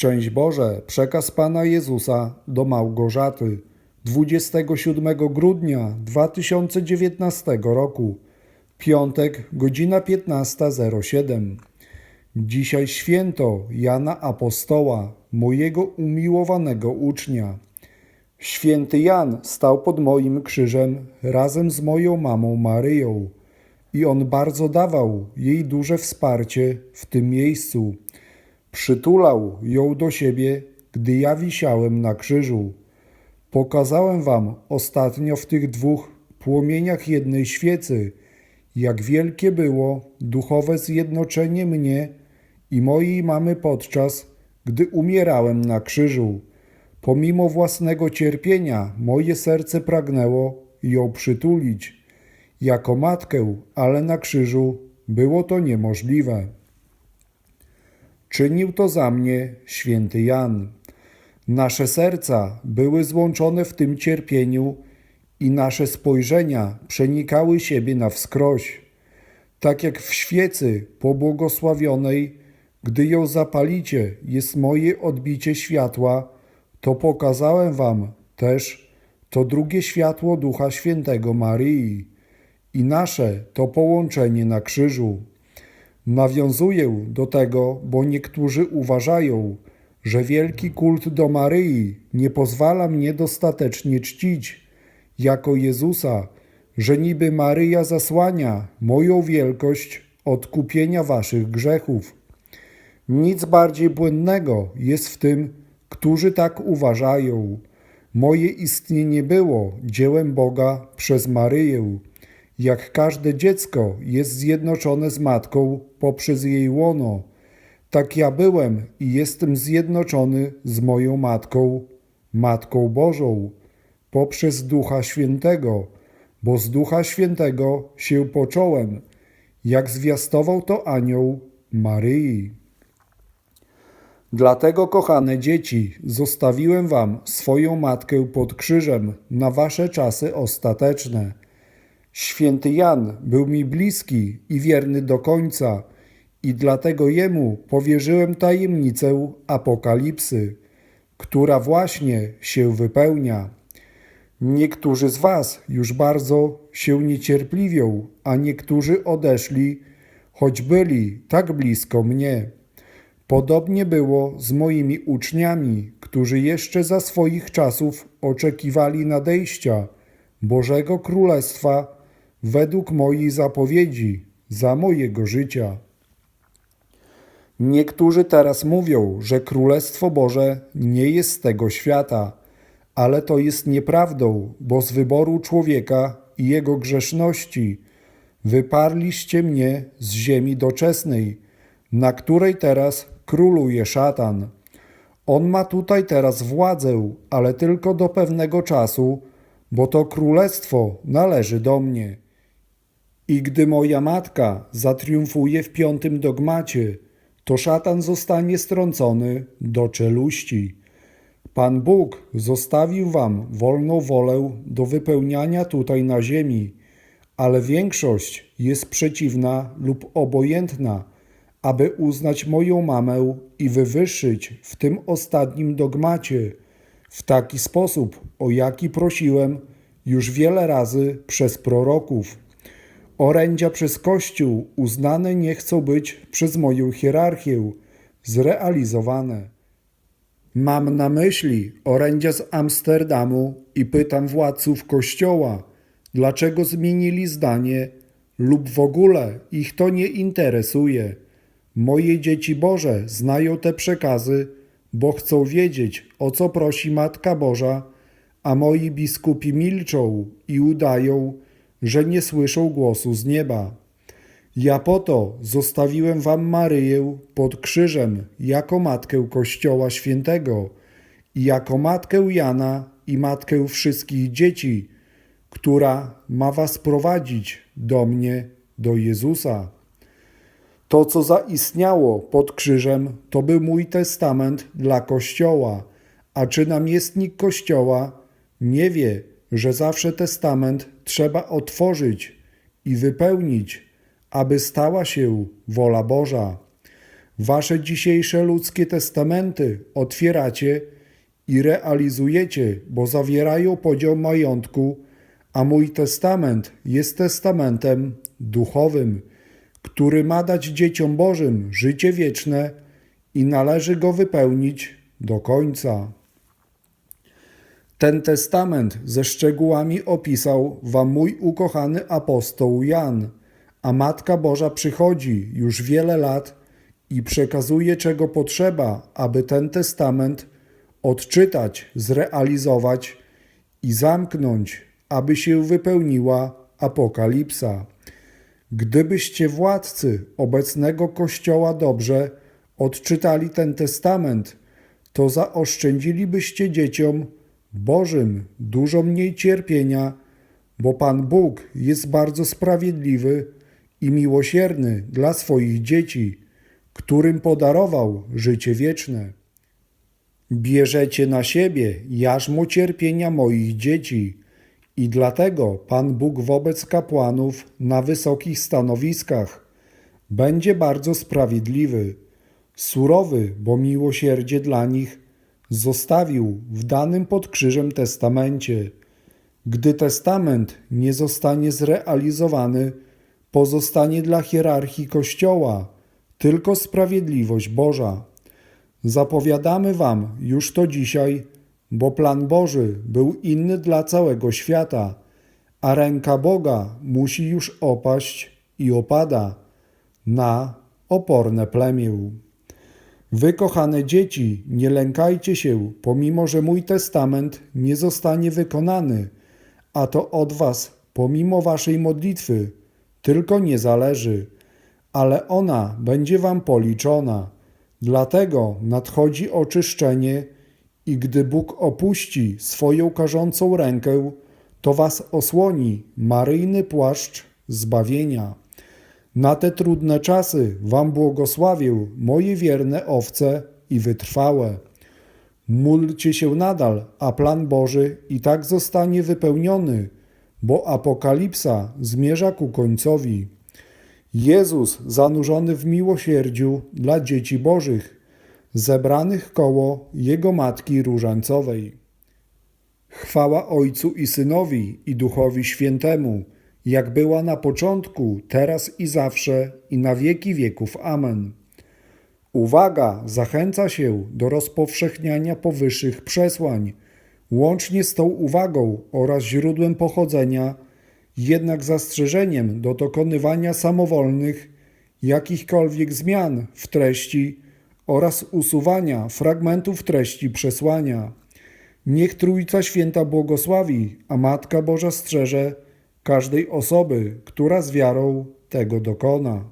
Szczęść Boże, przekaz Pana Jezusa do Małgorzaty 27 grudnia 2019 roku, piątek, godzina 15.07. Dzisiaj święto Jana Apostoła, mojego umiłowanego ucznia. Święty Jan stał pod moim krzyżem razem z moją mamą Maryją i on bardzo dawał jej duże wsparcie w tym miejscu. Przytulał ją do siebie, gdy ja wisiałem na krzyżu. Pokazałem wam ostatnio w tych dwóch płomieniach jednej świecy, jak wielkie było duchowe zjednoczenie mnie i mojej mamy podczas, gdy umierałem na krzyżu. Pomimo własnego cierpienia, moje serce pragnęło ją przytulić. Jako matkę, ale na krzyżu było to niemożliwe. Czynił to za mnie święty Jan. Nasze serca były złączone w tym cierpieniu i nasze spojrzenia przenikały siebie na wskroś. Tak jak w świecy pobłogosławionej, gdy ją zapalicie, jest moje odbicie światła, to pokazałem wam też to drugie światło Ducha Świętego Maryi i nasze to połączenie na krzyżu. Nawiązuję do tego, bo niektórzy uważają, że wielki kult do Maryi nie pozwala mnie dostatecznie czcić jako Jezusa, że niby Maryja zasłania moją wielkość od kupienia waszych grzechów. Nic bardziej błędnego jest w tym, którzy tak uważają. Moje istnienie było dziełem Boga przez Maryję. Jak każde dziecko jest zjednoczone z matką poprzez jej łono, tak ja byłem i jestem zjednoczony z moją matką, Matką Bożą, poprzez Ducha Świętego, bo z Ducha Świętego się począłem, jak zwiastował to anioł Maryi. Dlatego, kochane dzieci, zostawiłem wam swoją matkę pod krzyżem na wasze czasy ostateczne. Święty Jan był mi bliski i wierny do końca, i dlatego jemu powierzyłem tajemnicę Apokalipsy, która właśnie się wypełnia. Niektórzy z was już bardzo się niecierpliwią, a niektórzy odeszli, choć byli tak blisko mnie. Podobnie było z moimi uczniami, którzy jeszcze za swoich czasów oczekiwali nadejścia Bożego Królestwa według mojej zapowiedzi, za mojego życia. Niektórzy teraz mówią, że Królestwo Boże nie jest z tego świata, ale to jest nieprawdą, bo z wyboru człowieka i jego grzeszności wyparliście mnie z ziemi doczesnej, na której teraz króluje szatan. On ma tutaj teraz władzę, ale tylko do pewnego czasu, bo to królestwo należy do mnie. I gdy moja matka zatriumfuje w piątym dogmacie, to szatan zostanie strącony do czeluści. Pan Bóg zostawił wam wolną wolę do wypełniania tutaj na ziemi, ale większość jest przeciwna lub obojętna, aby uznać moją mamę i wywyższyć w tym ostatnim dogmacie w taki sposób, o jaki prosiłem już wiele razy przez proroków. Orędzia przez Kościół uznane nie chcą być przez moją hierarchię zrealizowane. Mam na myśli orędzia z Amsterdamu i pytam władców Kościoła, dlaczego zmienili zdanie lub w ogóle ich to nie interesuje. Moje dzieci Boże znają te przekazy, bo chcą wiedzieć, o co prosi Matka Boża, a moi biskupi milczą i udają, że nie słyszą głosu z nieba. Ja po to zostawiłem wam Maryję pod krzyżem jako matkę Kościoła Świętego i jako matkę Jana i matkę wszystkich dzieci, która ma was prowadzić do mnie, do Jezusa. To, co zaistniało pod krzyżem, to był mój testament dla Kościoła, a czy namiestnik Kościoła nie wie, że zawsze testament trzeba otworzyć i wypełnić, aby stała się wola Boża. wasze dzisiejsze ludzkie testamenty otwieracie i realizujecie, bo zawierają podział majątku, a mój testament jest testamentem duchowym, który ma dać dzieciom Bożym życie wieczne i należy go wypełnić do końca. Ten testament ze szczegółami opisał wam mój ukochany apostoł Jan, a Matka Boża przychodzi już wiele lat i przekazuje, czego potrzeba, aby ten testament odczytać, zrealizować i zamknąć, aby się wypełniła apokalipsa. Gdybyście władcy obecnego Kościoła dobrze odczytali ten testament, to zaoszczędzilibyście dzieciom Bożym dużo mniej cierpienia, bo Pan Bóg jest bardzo sprawiedliwy i miłosierny dla swoich dzieci, którym podarował życie wieczne. Bierzecie na siebie jarzmo cierpienia moich dzieci i dlatego Pan Bóg wobec kapłanów na wysokich stanowiskach będzie bardzo sprawiedliwy, surowy, bo miłosierdzie dla nich zostawił w danym pod krzyżem testamencie. Gdy testament nie zostanie zrealizowany, pozostanie dla hierarchii Kościoła tylko sprawiedliwość Boża. Zapowiadamy Wam już to dzisiaj, bo plan Boży był inny dla całego świata, a ręka Boga musi już opaść i opada na oporne plemię. Wy, kochane dzieci, nie lękajcie się, pomimo że mój testament nie zostanie wykonany, a to od was, pomimo waszej modlitwy, tylko nie zależy, ale ona będzie wam policzona. Dlatego nadchodzi oczyszczenie i gdy Bóg opuści swoją karzącą rękę, to was osłoni maryjny płaszcz zbawienia. Na te trudne czasy Wam błogosławię, moje wierne owce i wytrwałe. Módlcie się nadal, a plan Boży i tak zostanie wypełniony, bo apokalipsa zmierza ku końcowi. Jezus zanurzony w miłosierdziu dla dzieci Bożych, zebranych koło Jego Matki Różańcowej. Chwała Ojcu i Synowi i Duchowi Świętemu, jak była na początku, teraz i zawsze, i na wieki wieków. Amen. Uwaga! Zachęca się do rozpowszechniania powyższych przesłań, łącznie z tą uwagą oraz źródłem pochodzenia, jednak zastrzeżeniem do dokonywania samowolnych jakichkolwiek zmian w treści oraz usuwania fragmentów treści przesłania. Niech Trójca Święta błogosławi, a Matka Boża strzeże każdej osoby, która z wiarą tego dokona.